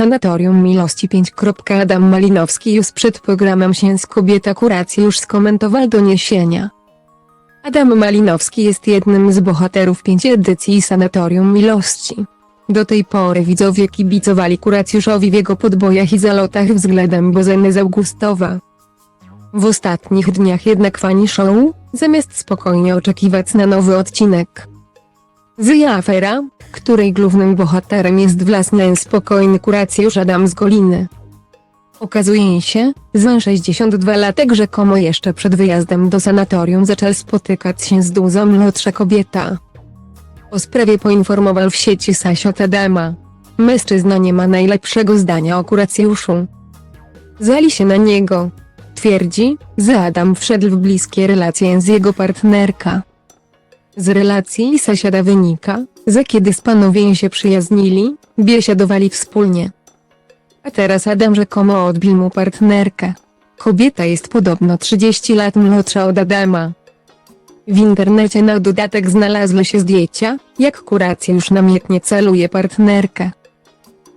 Sanatorium Miłości 5. Adam Malinowski już przed programem Sięs Kobieta Kuracji już skomentował doniesienia. Adam Malinowski jest jednym z bohaterów pięć edycji Sanatorium Miłości. Do tej pory widzowie kibicowali kuracjuszowi w jego podbojach i zalotach względem Bozeny z Augustowa. W ostatnich dniach jednak fani show, zamiast spokojnie oczekiwać na nowy odcinek. Zja afera, której głównym bohaterem jest własny spokojny kuracjusz Adam z Goliny. Okazuje się, że 62-latek rzekomo jeszcze przed wyjazdem do sanatorium zaczął spotykać się z duzą młodsza kobieta. O sprawie poinformował w sieci Sasiot Adama. Mężczyzna nie ma najlepszego zdania o kuracjuszu. Zali się na niego. Twierdzi, że Adam wszedł w bliskie relacje z jego partnerka. Z relacji sąsiada wynika, że kiedy z panowie się przyjaźnili, biesiadowali wspólnie. A teraz Adam rzekomo odbił mu partnerkę. Kobieta jest podobno 30 lat młodsza od Adama. W internecie na dodatek znalazły się zdjęcia, jak kuracja już namiętnie celuje partnerkę.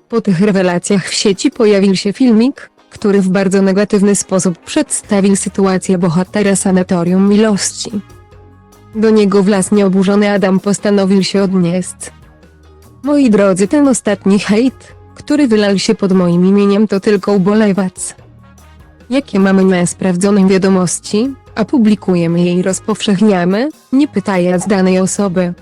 Po tych rewelacjach w sieci pojawił się filmik, który w bardzo negatywny sposób przedstawił sytuację bohatera sanatorium miłości. Do niego własnie oburzony Adam postanowił się odnieść. Moi drodzy, ten ostatni hejt, który wylał się pod moim imieniem to tylko ubolewać. Jakie mamy niesprawdzone wiadomości, a publikujemy je i rozpowszechniamy, nie pytając danej osoby.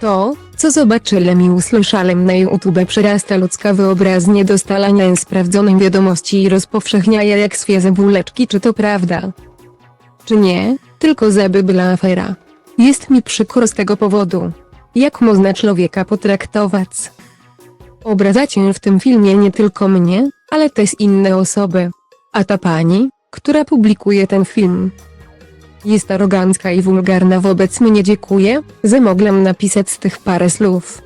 To, co zobaczyłem i usłyszałem na YouTube przerasta ludzka wyobraźnię dostala niesprawdzonej wiadomości i rozpowszechniaja jak świeże buleczki czy to prawda. Czy nie, tylko zeby była afera. Jest mi przykro z tego powodu. Jak można człowieka potraktować? Obrazacie w tym filmie nie tylko mnie, ale też inne osoby. A ta pani, która publikuje ten film, jest arogancka i wulgarna wobec mnie dziękuję, że mogłem napisać z tych parę słów.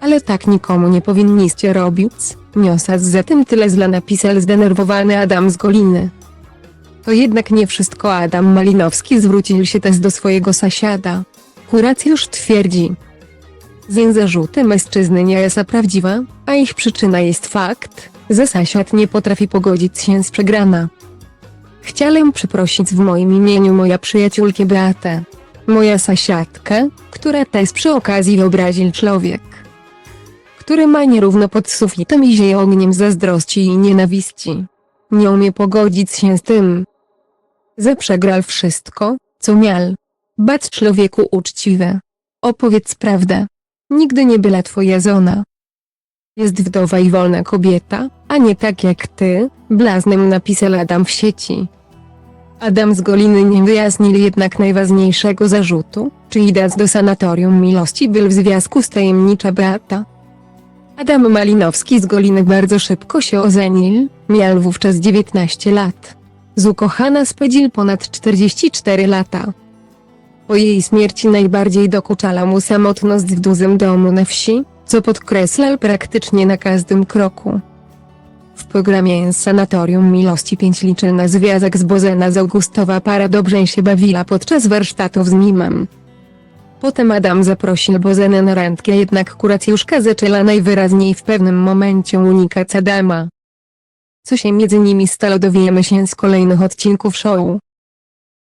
Ale tak nikomu nie powinniście robić, niosać za tym tyle zla napisał zdenerwowany Adam z Goliny. To jednak nie wszystko Adam Malinowski zwrócił się też do swojego sąsiada. Kuracjusz twierdzi, że zarzuty mężczyzny nie jest prawdziwa, a ich przyczyna jest fakt, że sąsiad nie potrafi pogodzić się z przegrana. Chciałem przeprosić w moim imieniu moja przyjaciółkę Beatę. Moja sąsiadkę, która też przy okazji wyobraził człowiek. Który ma nierówno pod sufitem i zieje ogniem zazdrości i nienawiści. Nie umie pogodzić się z tym, że przegrał wszystko, co miał. Bacz człowieku uczciwe. Opowiedz prawdę. Nigdy nie była twoja żona. Jest wdowa i wolna kobieta, a nie tak jak ty, blaznem napisał Adam w sieci. Adam z Goliny nie wyjaśnił jednak najważniejszego zarzutu, czy idąc do sanatorium miłości był w związku z tajemnicza Beata. Adam Malinowski z Goliny bardzo szybko się ożenił, miał wówczas 19 lat. Z ukochana spędził ponad 44 lata. Po jej śmierci najbardziej dokuczała mu samotność w dużym domu na wsi, co podkreślał praktycznie na każdym kroku. W programie Sanatorium Miłości 5 liczył na związek z Bozena z Augustowa para dobrze się bawiła podczas warsztatów z mimem. Potem Adam zaprosił Bozenę na randkę jednak kuracjuszka zaczęła najwyraźniej w pewnym momencie unikać Adama. Co się między nimi stało dowiemy się z kolejnych odcinków show.